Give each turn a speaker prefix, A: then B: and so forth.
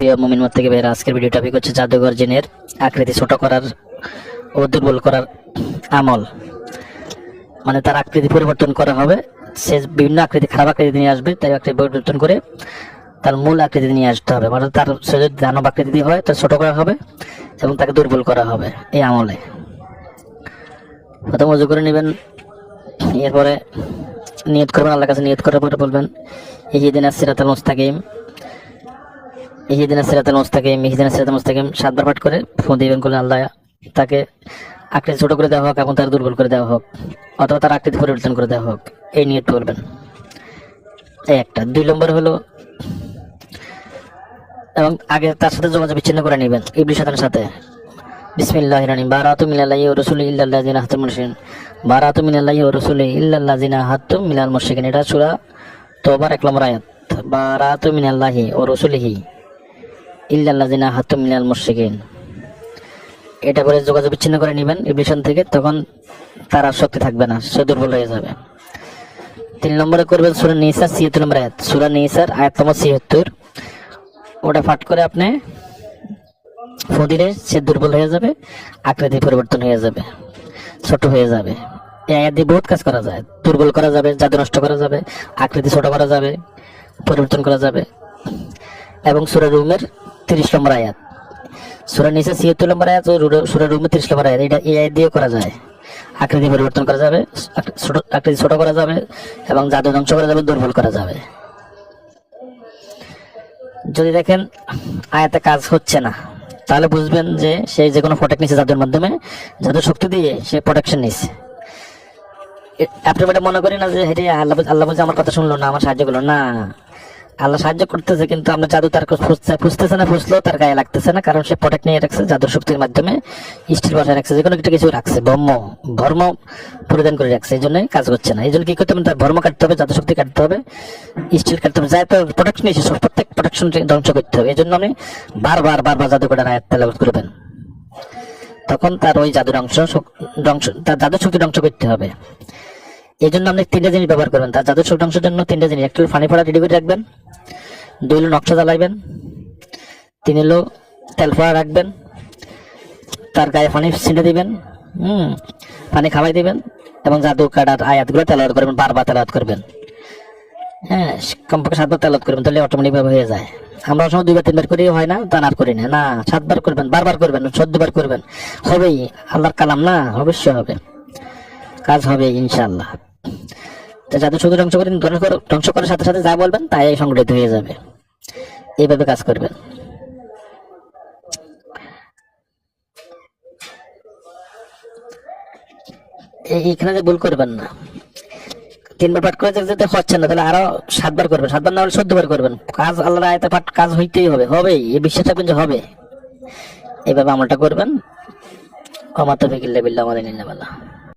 A: মুমিন মত থেকে বের আজকের ভিডিও টপিক হচ্ছে জাদুঘর জিনের আকৃতি ছোট করার ও দুর্বল করার আমল। মানে তার আকৃতি পরিবর্তন করা হবে, সে বিভিন্ন আকৃতি খারাপ আকৃতি নিয়ে আসবে, তাই আকৃতি পরিবর্তন করে তার মূল আকৃতি নিয়ে আসতে হবে। মানে তার সে যদি দানব আকৃতি হয়, তার ছোট করা হবে এবং তাকে দুর্বল করা হবে এই আমলে। প্রথম উজু করে নেবেন, এরপরে নিয়ত করবেন, আল্লাহর কাছে নিয়ত করার পরে বলবেন, ইহিদিন সিরাতাল মুস্তাকিম। ইহিদিন সিরাতাল মুস্তাকিম ইহিদিন সিরাতাল মুস্তাকিম সাতবার পাঠ করে ফোন দিবেন করলে আল্লাহ তাকে আকৃতি ছোট করে দেওয়া হোক এবং তার দুর্বল করে দেওয়া হোক, অথবা তার আকৃতি পরিবর্তন করে দেওয়া হোক, এই নিয়ত করবেন। এই একটা। দুই নম্বর হলো, এবং আগে তার সাথে যোগাযোগ বিচ্ছিন্ন করে নেবেন ইবলিশ শয়তানের সাথে। বিসমিল্লাহ রানি বারাতু মিনাল্লাহি ওয়া রাসূলি ইল্লাল্লাযিনা হাত্তুম মুশরিকিন। বারাতু মিনাল্লাহি ওয়া রাসূলি ইল্লাল্লাযিনা হাত্তুম মিনাল মুশরিকিন। এটা সূরা তওবার এক নম্বর আয়াত। বারাতু মিনাল্লাহি ওয়া রাসূলিহি। ইল্লাল্লাযিনা হাত্তুম মিনাল মুশরিকিন। এটা করে যোগাযোগ বিচ্ছিন্ন করে নেবেন ইবলিশন থেকে, তখন তার আর শক্তি থাকবে না, সে দুর্বল হয়ে যাবে। তিন নম্বরে করবেন সূরা নিসা 76 নম্বর আয়াত সূরা নিসার আয়াত নম্বর 76 ওটা পাঠ করে আপনি ফদিরে সে দুর্বল হয়ে যাবে, আকৃতি পরিবর্তন হয়ে যাবে, ছোট হয়ে যাবে। এই আয়াত দিয়ে বহুত কাজ করা যায়। দুর্বল করা যাবে, জাদু নষ্ট করা যাবে, আকৃতি ছোট করা যাবে, পরিবর্তন করা যাবে। এবং সুরা রুমের তিরিশ নম্বর আয়াত। সুরা নিচে ছিয়াত্তর নম্বর আয়াত সুরা রুমের তিরিশ নম্বর আয়াত। এটা এই আয়াত দিয়ে করা যায়। আকৃতি পরিবর্তন করা যাবে আকৃতি ছোট করা যাবে এবং জাদু ধ্বংস করা যাবে, দুর্বল করা যাবে। যদি দেখেন, আয়াতে কাজ হচ্ছে না, তাহলে বুঝবেন যে সে যে কোনো প্রোটেক্ট নিচ্ছে জাদুর মাধ্যমে। জাদুর শক্তি দিয়ে সে প্রোটেকশন নিচ্ছে আপনি মনে করি না যে হেঁটে আল্লাহ আল্লাহ আমার কথা শুনলো না, আমার সাহায্য করল। না আল্লাহ সাহায্য করতেছে, কিন্তু আমরা জাদু তার ফুসতেছে না ফুসলেও তার গায়ে লাগতেছে না, কারণ সে প্রোটেক্ট নিয়ে রাখছে, জাদুর শক্তির মাধ্যমে স্টিল বসায় রাখছে যে কোনো একটা কিছু রাখছে, ব্রহ্ম, ধর্ম পরিধান করে রাখছে, এই জন্য কাজ করছে না। এই জন্য কি করতে হবে? তার ধর্ম কাটতে হবে জাদু শক্তি কাটতে হবে স্টিল কাটতে হবে যাই তো প্রোটেকশন এসে প্রত্যেক প্রোটেকশন ধ্বংস করতে হবে। এই জন্য আপনি বারবার বারবার জাদু করার আয়াত তেলাওয়াত করবেন। তখন তার ওই জাদুর অংশ ধ্বংস তার জাদুর শক্তি ধ্বংস করতে হবে। এই জন্য আপনি তিনটা জিনিস ব্যবহার করবেন। তার শক্তি ধ্বংসের জন্য তিনটা জিনিস। একটা হলো পানি ফোড়া রেডি করে রাখবেন। দুই হলো নকশা জ্বালাইবেন। তিন হলো তেল ফোড়া রাখবেন। তার গায়ে পানি ছিঁড়ে দিবেন। হুম পানি খাওয়াই দিবেন। এবং জাদু কাটার আয়াতগুলো তেলাওয়াত করবেন, বারবার তেলাওয়াত করবেন। হ্যাঁ কমপক্ষে সাতবার তেলাওয়াত করবেন, তাহলে অটোমেটিক ভাবে হয়ে যায়। আমরা সময় দুইবার, তিনবার করেই হয় না? তা আর করি না। না, সাতবার করবেন, বারবার করবেন, চোদ্দবার করবেন। হবেই, আল্লাহর কালাম না, অবশ্যই হবে। কাজ হবে ইনশাল্লাহ তো যাদের শুধু ধ্বংস করে ধ্বংস করে- ধ্বংস করার সাথে সাথে যা বলবেন তাই সংগঠিত হয়ে যাবে। এইভাবে কাজ করবেন। এই- এইখানে যে ভুল করবেন না। তিনবার পাঠ করে যদি হচ্ছে না, তাহলে আরও সাতবার করবেন। সাতবার না হলে চোদ্দবার করবেন। কাজ আল্লাহর আয়তে পাঠ কাজ হইতেই হবে। হবেই, এই বিশ্বাস থাকবেন যে হবে। এইভাবে আমলটা করবেন। কমাতে বিকিল্লা বিল্লা আমাদের নিল্লা